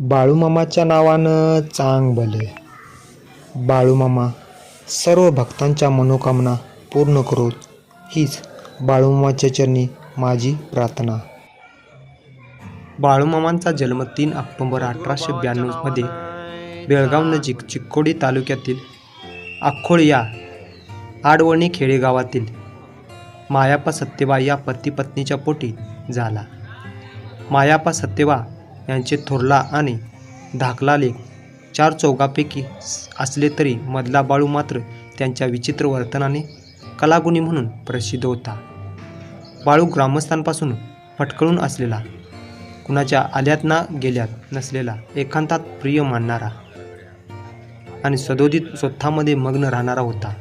बाळूमामाच्या नावानं चांग भले. बाळूमामा सर्व भक्तांच्या मनोकामना पूर्ण करोत हीच बाळूमामाच्या चरणी माझी प्रार्थना. बाळूमामांचा जन्म तीन ऑक्टोबर अठराशे ब्याण्णवमध्ये बेळगाव नजीक चिक्कोडी तालुक्यातील आखोळ या आडवणी खेडेगावातील मायापा सत्यवा या पती पत्नीच्या पोटी झाला. मायापा सत्यवा यांचे थोरला आणि धाकला लेख चार चौघापैकी असले तरी मधला बाळू मात्र त्यांच्या विचित्र वर्तनाने कलागुणी म्हणून प्रसिद्ध होता. बाळू ग्रामस्थांपासून फटकळून असलेला कुणाच्या आल्यात ना गेल्यात नसलेला एकांतात प्रिय मानणारा आणि सदोदित स्वतःमध्ये मग्न राहणारा होता.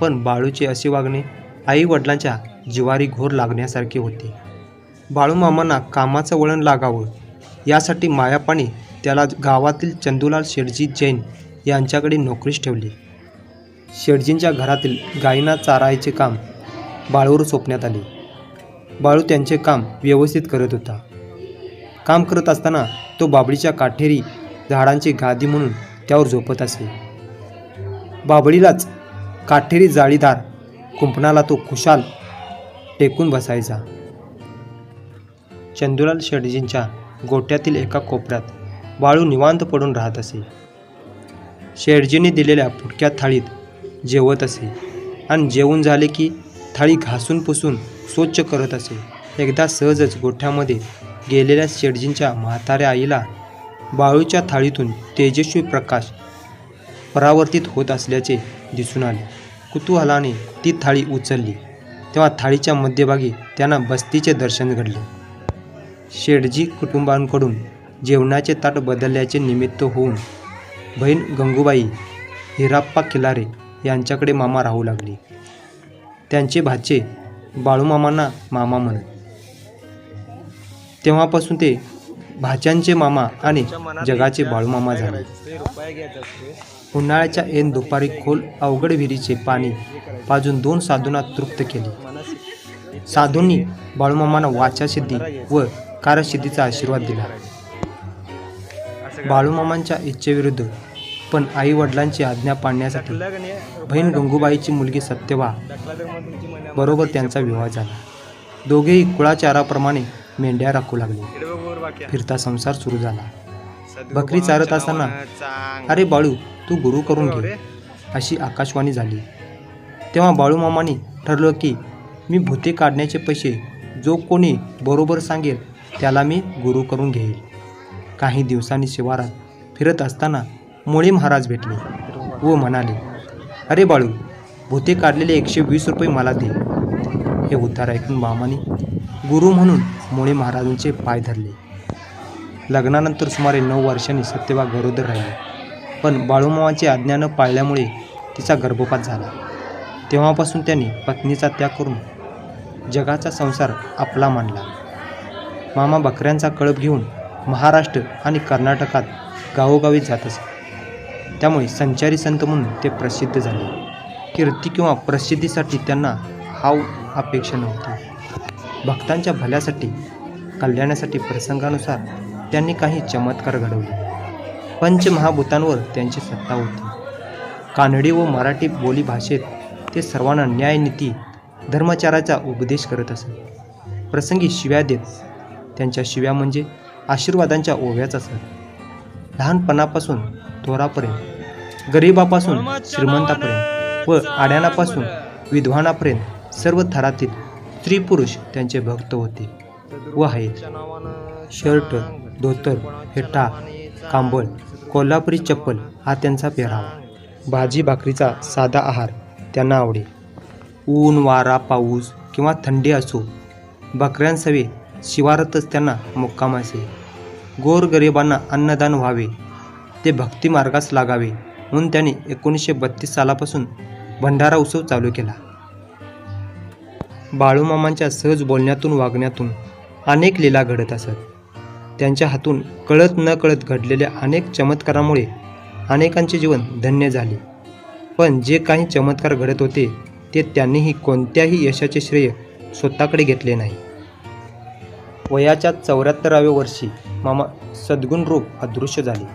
पण बाळूचे असे वागणे आई वडिलांच्या जिवारी घोर लागण्यासारखे होते. बाळूमामांना कामाचं वळण लागावं यासाठी मायापाने त्याला गावातील चंदूलाल शेठजी जैन यांच्याकडे नोकरीस ठेवली. शेठजींच्या घरातील गायींना चारायचे काम बाळूवर सोपण्यात आले. बाळू त्यांचे काम व्यवस्थित करत होता. काम करत असताना तो बाबळीच्या काठेरी झाडांची गादी म्हणून त्यावर झोपत असे. बाबळीलाच काठेरी जाळीदार कुंपणाला तो खुशाल टेकून बसायचा. चंदुलाल शेटजींच्या गोठ्यातील एका कोपऱ्यात बाळू निवांत पडून राहत असे. शेठजींनी दिलेल्या फुटक्या थाळीत जेवत असे आणि जेवून झाले की थाळी घासून पुसून स्वच्छ करत असे. एकदा सहजच गोठ्यामध्ये गेलेल्या शेडजींच्या म्हाताऱ्या आईला बाळूच्या थाळीतून तेजस्वी प्रकाश परावर्तित होत असल्याचे दिसून आले. कुतूहलाने ती थाळी उचलली. तेव्हा थाळीच्या मध्यभागी त्यांना बस्तीचे दर्शन घडले. शेठजी कुटुंबांकडून जेवणाचे ताट बदलल्याचे निमित्त होऊन बहीण गंगूबाई हिराप्पा किलारे यांच्याकडे मामा राहू लागली. त्यांचे भाचे बाळूमामांना मामा म्हणत. तेव्हापासून ते भाच्यांचे मामा आणि जगाचे बाळूमामा झाले. उन्हाळ्याच्या ऐन दुपारी खोल अवघड विहिरीचे पाणी पाजून दोन साधूंना तृप्त केले. साधूंनी बाळूमामांना वाचासिद्धी व कारसिद्धीचा आशीर्वाद दिला. बाळूमामांच्या इच्छेविरुद्ध पण आई वडिलांची आज्ञा पाळण्यासाठी बहीण गंगूबाईची मुलगी सत्यवा बरोबर त्यांचा विवाह झाला. दोघेही कुळाचाराप्रमाणे मेंढ्या राखू लागले. फिरता संसार सुरू झाला. बकरी चारत असताना अरे बाळू तू गुरु करून घे अशी आकाशवाणी झाली. तेव्हा बाळूमामाने ठरलं की मी भूते काढण्याचे पैसे जो कोणी बरोबर सांगेल त्याला मी गुरु करून घेईल. काही दिवसांनी शिवारात फिरत असताना मुळे महाराज भेटले व म्हणाले अरे बाळू भूते काढलेले एकशे वीस रुपये मला दे. हे उद्धार ऐकून मामाने गुरु म्हणून मुळे महाराजांचे पाय धरले. लग्नानंतर सुमारे नऊ वर्षांनी सत्यवा गरोदर राहिली. पण बाळूमामाचे अज्ञानं पाळल्यामुळे तिचा गर्भपात झाला. तेव्हापासून त्यांनी पत्नीचा त्याग करून जगाचा संसार आपला मानला. मामा बकऱ्यांचा कळप घेऊन महाराष्ट्र आणि कर्नाटकात गावोगावी जात असत त्यामुळे संचारी संत म्हणून ते प्रसिद्ध झाले. कीर्ती किंवा प्रसिद्धीसाठी त्यांना हाव अपेक्षा नव्हती. भक्तांच्या भल्यासाठी कल्याणासाठी प्रसंगानुसार त्यांनी काही चमत्कार घडवले. पंचमहाभूतांवर त्यांची सत्ता होती. कानडी व मराठी बोली भाषेत ते सर्वांना न्यायनीती धर्मचाराचा धर्माचाराचा उपदेश करत असत प्रसंगी शिव्या देत त्यांच्या शिव्या म्हणजे आशीर्वादांच्या ओव्याच असत. लहानपणापासून थोरापर्यंत गरिबापासून श्रीमंतापर्यंत व आड्यानापासून विद्वानापर्यंत सर्व थरातील स्त्री पुरुष त्यांचे भक्त होते व आहेत. शर्ट धोतर फेटा कांबळ कोल्हापुरी चप्पल हा त्यांचा पेहरावा. भाजी भाकरीचा साधा आहार त्यांना आवडे. ऊन वारा पाऊस किंवा थंडी असो बकऱ्यांसवे शिवारातच त्यांना मुक्काम असे. गोरगरिबांना अन्नदान व्हावे. ते भक्ती मार्गास लागावे म्हणून त्यांनी एकोणीसशे बत्तीस सालापासून भंडारा उत्सव चालू केला. बाळूमामांच्या सहज बोलण्यातून वागण्यातून अनेक लीला घडत असत. त्यांच्या हातून कळत न कळत घडलेल्या अनेक चमत्कारामुळे अनेकांचे जीवन धन्य झाले. पण जे काही चमत्कार घडत होते ते त्यांनीही कोणत्याही यशाचे श्रेय स्वतःकडे घेतले नाही. वयाच्या चौऱ्याहत्तराव्या वर्षी मामा सद्गुण रूप अदृश्य झाले.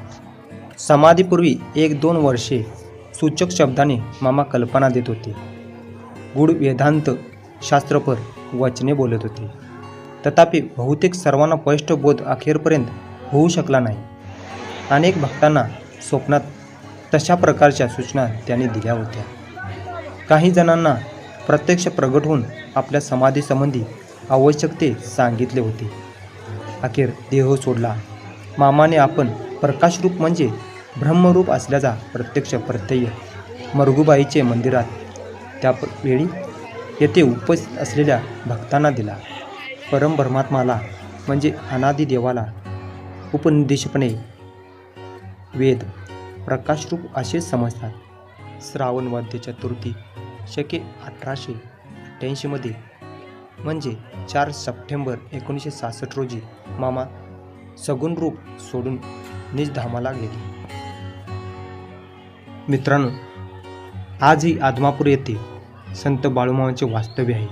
समाधीपूर्वी एक दोन वर्षे सूचक शब्दाने मामा कल्पना देत होते. गूढ वेदांत शास्त्रपर वचने बोलत होते. तथापि बहुतेक सर्वांना स्पष्ट बोध अखेरपर्यंत होऊ शकला नाही. अनेक भक्तांना स्वप्नात तशा प्रकारच्या सूचना त्यांनी दिल्या होत्या. काही जणांना प्रत्यक्ष प्रगट होऊन आपल्या समाधीसंबंधी आवश्यक ते सांगितले होते. अखेर देह सोडला. मामाने आपण प्रकाशरूप म्हणजे ब्रह्मरूप असल्याचा प्रत्यक्ष प्रत्यय मरगुबाईचे मंदिरात त्या वेळी येथे उपस्थित असलेल्या भक्तांना दिला. परमब्रह्मात्माला म्हणजे अनादी देवाला उपनिदेशपणे वेद प्रकाशरूप असे समजतात. श्रावण वद्य चतुर्थी शके अठराशे अठ्ठ्याऐंशीमध्ये म्हणजे चार सप्टेंबर एकोणीसशे सहासष्ट रोजी मामा सगुण रूप सोडून निजधामाला गेले. मित्रांनो आजही आदमापूर येथे संत बाळूमामांचे वास्तव्य आहे.